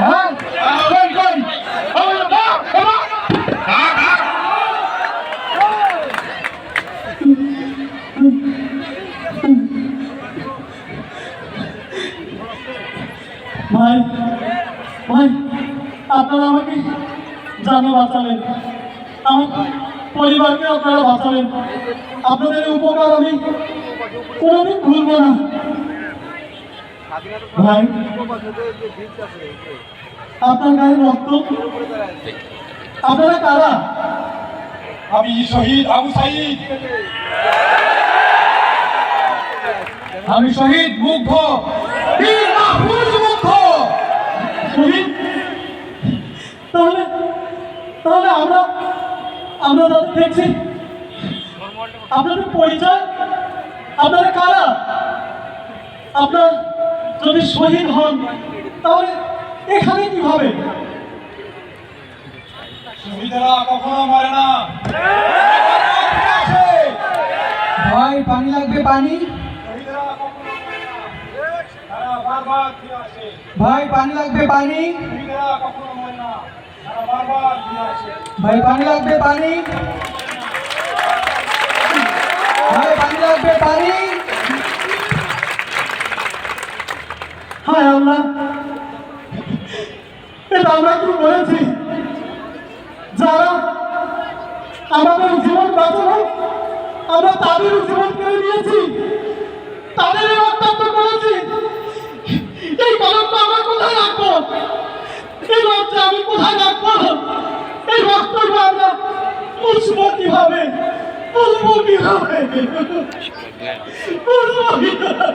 ভাই ভাই ভাই ভাই আপনারা আমাকে জানে বাঁচালেন। আমার পরিবারকে আপনারা বাঁচালেন। আপনাদের উপকার আমি কোনোদিন ভুলবো না। ভাই আপনার গায়ে রক্ত? আপনারা কারা? আমি শহীদ আবু সাইদ। আমি শহীদ মুগ্ধ। বীর মাহফুজ মুগ্ধ শহীদ তাহলে তাহলে আমরা আমরা যাদের দেখছি। আপনাদের পরিচয়? আপনারা কারা? আপনার যদি শহীদ হন তাহলে এখানে কীভাবে? শহীদেরা কখনো মরে না। ভাই পানি লাগবে পানি? ভাই পানি লাগবে পানি? কখনো মরে না। ভাই, পানি লাগবে, পানি। ভাই, পানি লাগবে, পানি। হায় আল্লাহ। এটা আমরা কি বলেছি। যারা আমাদের জীবন বাঁচানো আমরা তাদের জীবন কেড়ে নিয়েছি। এই আমি কোথায় রাখব? এই রক্তটা আমরা মুছবো কীভাবে বুঝব কীভাবে বুঝব কীভাবে